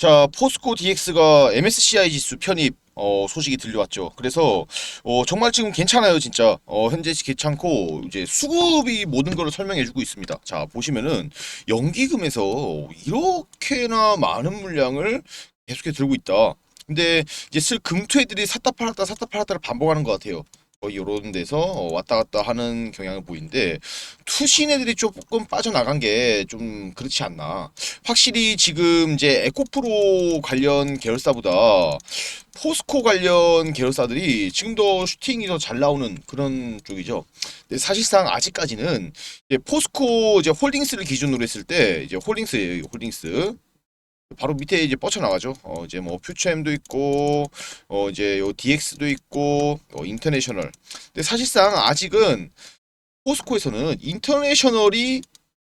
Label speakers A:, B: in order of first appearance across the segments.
A: 자, 포스코 DX가 MSCI 지수 편입 어, 소식이 들려왔죠. 그래서 어, 정말 지금 괜찮아요, 진짜. 어, 현재 괜찮고 이제 수급이 모든 걸 설명해주고 있습니다. 자, 보시면은 연기금에서 이렇게나 많은 물량을 계속해 들고 있다. 근데 이제 슬 금투애들이 샀다 팔았다 샀다 팔았다를 반복하는 것 같아요. 어, 이런 데서 어, 왔다 갔다 하는 경향을 보이는데 투신 애들이 조금 빠져나간 게 좀 그렇지 않나. 확실히 지금 이제 에코프로 관련 계열사보다 포스코 관련 계열사들이 지금 더 슈팅이 더 잘 나오는 그런 쪽이죠. 근데 사실상 아직까지는 이제 포스코 이제 홀딩스를 기준으로 했을 때 이제 이거 홀딩스. 바로 밑에 이제 뻗쳐나가죠. 어, 이제 뭐 퓨처엠도 있고, 어, 이제 요 DX도 있고, 어, 인터내셔널. 근데 사실상 아직은 포스코에서는 인터내셔널이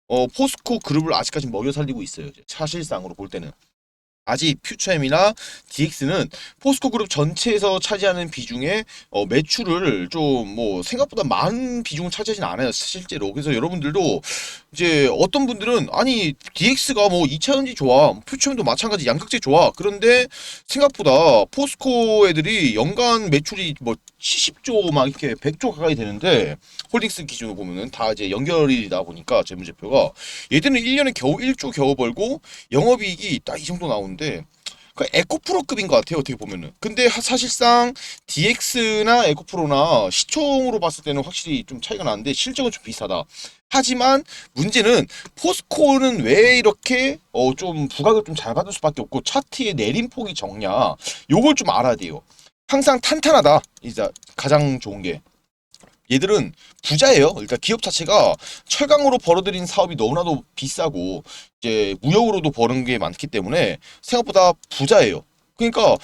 A: 어, 포스코 그룹을 아직까지 먹여 살리고 있어요. 사실상으로 볼 때는. 아직 퓨처엠이나 DX는 포스코 그룹 전체에서 차지하는 비중의 어, 매출을 좀 뭐 생각보다 많은 비중을 차지하진 않아요 실제로. 그래서 여러분들도 이제 어떤 분들은 아니 DX가 뭐 2차전지 좋아 퓨처엠도 마찬가지 양극재 좋아. 그런데 생각보다 포스코 애들이 연간 매출이 뭐 70조 막 이렇게 100조 가까이 되는데 홀딩스 기준으로 보면은 다 이제 연결이다 보니까 재무제표가. 얘들은 1년에 겨우 1조 겨우 벌고 영업이익이 딱 이 정도 나오는데 그 에코프로급인 것 같아요 어떻게 보면은. 근데 하- 사실상 DX나 에코프로나 시총으로 봤을 때는 확실히 좀 차이가 나는데 실적은 좀 비슷하다. 하지만 문제는 포스코는 왜 이렇게 어 좀 부각을 좀 잘 받을 수밖에 없고 차트의 내림폭이 적냐 요걸 좀 알아야 돼요 항상 탄탄하다 이제 가장 좋은 게 얘들은 부자예요. 일단 기업 자체가 철강으로 벌어들인 사업이 너무나도 비싸고 이제 무역으로도 버는 게 많기 때문에 생각보다 부자예요. 그러니까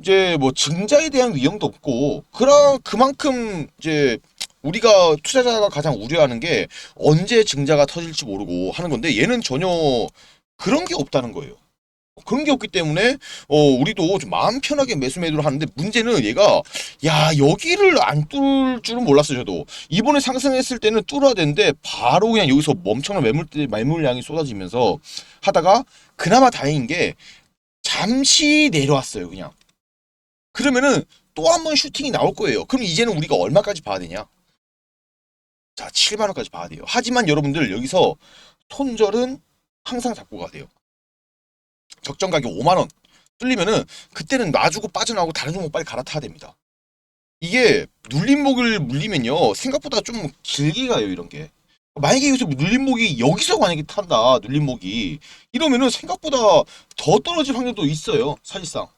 A: 이제 뭐 증자에 대한 위험도 없고 그라 그만큼 이제 우리가 투자자가 가장 우려하는 게 언제 증자가 터질지 모르고 하는 건데 얘는 전혀 그런 게 없다는 거예요. 그런 게 없기 때문에 어 우리도 좀 마음 편하게 매수 매도를 하는데 문제는 얘가 야 여기를 안 뚫을 줄은 몰랐어요 저도. 이번에 상승했을 때는 뚫어야 되는데 바로 그냥 여기서 엄청난 매물 매물량이 쏟아지면서 하다가 그나마 다행인 게 잠시 내려왔어요 그냥. 그러면은 또 한 번 슈팅이 나올 거예요. 그럼 이제는 우리가 얼마까지 봐야 되냐? 자 7만 원까지 봐야 돼요. 하지만 여러분들 여기서 손절은 항상 잡고 가야 돼요 적정 가격 5만 원 뚫리면은 그때는 놔주고 빠져나오고 다른 종목 빨리 갈아타야 됩니다. 이게 눌림목을 물리면요 생각보다 좀 길게 가요 이런 게. 만약에 여기서 눌림목이 여기서 만약에 탄다 눌림목이 이러면은 생각보다 더 떨어질 확률도 있어요 사실상.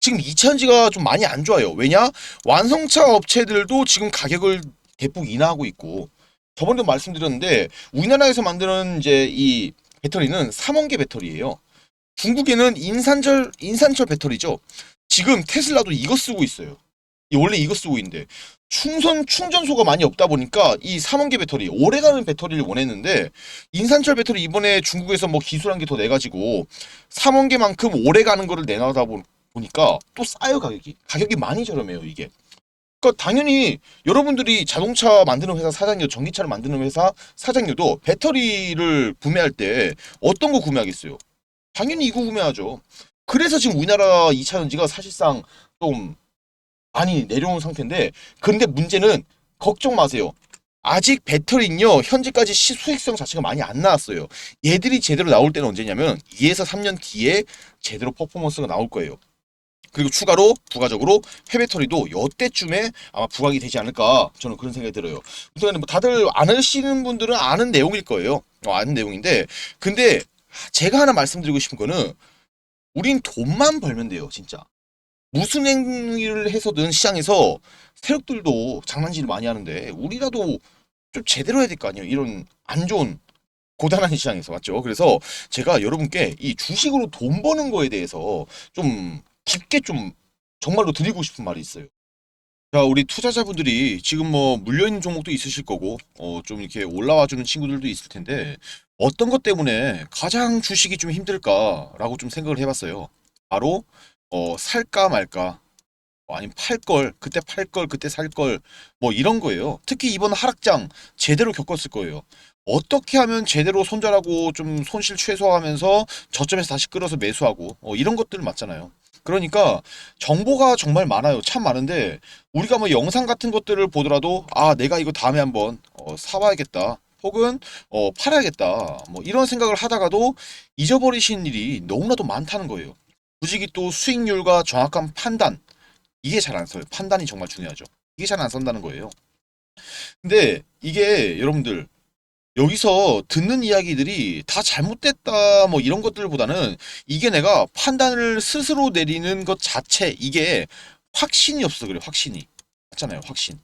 A: 지금 2차전지가 좀 많이 안 좋아요. 왜냐 완성차 업체들도 지금 가격을 대폭 인하하고 있고 저번에도 말씀드렸는데 우리나라에서 만드는 이제 이 배터리는 3원계 배터리예요. 중국에는 인산철 인산철 배터리죠. 지금 테슬라도 이거 쓰고 있어요. 이 원래 이거 쓰고 있는데 충선 충전소가 많이 없다 보니까 이 3원계 배터리 오래가는 배터리를 원했는데 인산철 배터리 이번에 중국에서 뭐 기술한 게 더 내가지고 3원계만큼 오래가는 거를 내놔다 보- 보니까 또 싸요 가격이 가격이 많이 저렴해요 이게. 그러니까 당연히 여러분들이 자동차 만드는 회사 사장님, 전기차를 만드는 회사 사장님도 배터리를 구매할 때 어떤 거 구매하겠어요? 당연히 이거 구매하죠. 그래서 지금 우리나라 2차 전지가 사실상 좀 많이 내려온 상태인데 근데 문제는 걱정 마세요. 아직 배터리는요 현재까지 시 수익성 자체가 많이 안 나왔어요. 얘들이 제대로 나올 때는 언제냐면 2에서 3년 뒤에 제대로 퍼포먼스가 나올 거예요. 그리고 추가로 부가적으로 폐배터리도 이때쯤에 아마 부각이 되지 않을까 저는 그런 생각이 들어요. 그러니까 뭐 다들 안 하시는 분들은 아는 내용일 거예요. 어, 아는 내용인데 근데 제가 하나 말씀드리고 싶은 거는 우린 돈만 벌면 돼요, 진짜. 무슨 행위를 해서든 시장에서 세력들도 장난질을 많이 하는데 우리라도 좀 제대로 해야 될 거 아니에요. 이런 안 좋은 고단한 시장에서 맞죠? 그래서 제가 여러분께 이 주식으로 돈 버는 거에 대해서 좀 깊게 좀 정말로 드리고 싶은 말이 있어요. 자, 우리 투자자분들이 지금 뭐 물려있는 종목도 있으실 거고, 어, 좀 이렇게 올라와 주는 친구들도 있을 텐데, 어떤 것 때문에 가장 주식이 좀 힘들까라고 좀 생각을 해봤어요. 바로, 어, 살까 말까, 어, 아니면 팔 걸, 그때 팔 걸, 그때 살 걸, 뭐 이런 거예요. 특히 이번 하락장 제대로 겪었을 거예요. 어떻게 하면 제대로 손절하고 좀 손실 최소화하면서 저점에서 다시 끌어서 매수하고 어, 이런 것들 맞잖아요. 그러니까 정보가 정말 많아요. 참 많은데 우리가 뭐 영상 같은 것들을 보더라도 아 내가 이거 다음에 한번 어, 사와야겠다. 혹은 어, 팔아야겠다. 뭐 이런 생각을 하다가도 잊어버리신 일이 너무나도 많다는 거예요. 굳이 또 수익률과 정확한 판단 이게 잘 안 써요. 판단이 정말 중요하죠. 이게 잘안 쓴다는 거예요. 근데 이게 여러분들 여기서 듣는 이야기들이 다 잘못됐다 뭐 이런 것들보다는 이게 내가 판단을 스스로 내리는 것 자체 이게 확신이 없어 그래 확신이 맞잖아요 확신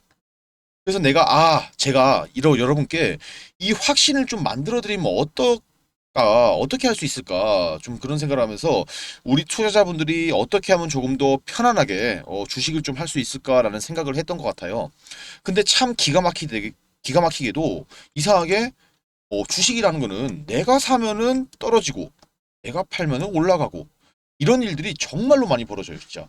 A: 그래서 내가 아 제가 이러 여러분께 이 확신을 좀 만들어 드리면 어떨까? 어떻게 할 수 있을까? 좀 그런 생각을 하면서 우리 투자자분들이 어떻게 하면 조금 더 편안하게 어, 주식을 좀 할 수 있을까라는 생각을 했던 것 같아요. 근데 참 기가 막히게 기가 막히게도 이상하게 어, 주식이라는 거는 내가 사면은 떨어지고 내가 팔면은 올라가고 이런 일들이 정말로 많이 벌어져요, 진짜.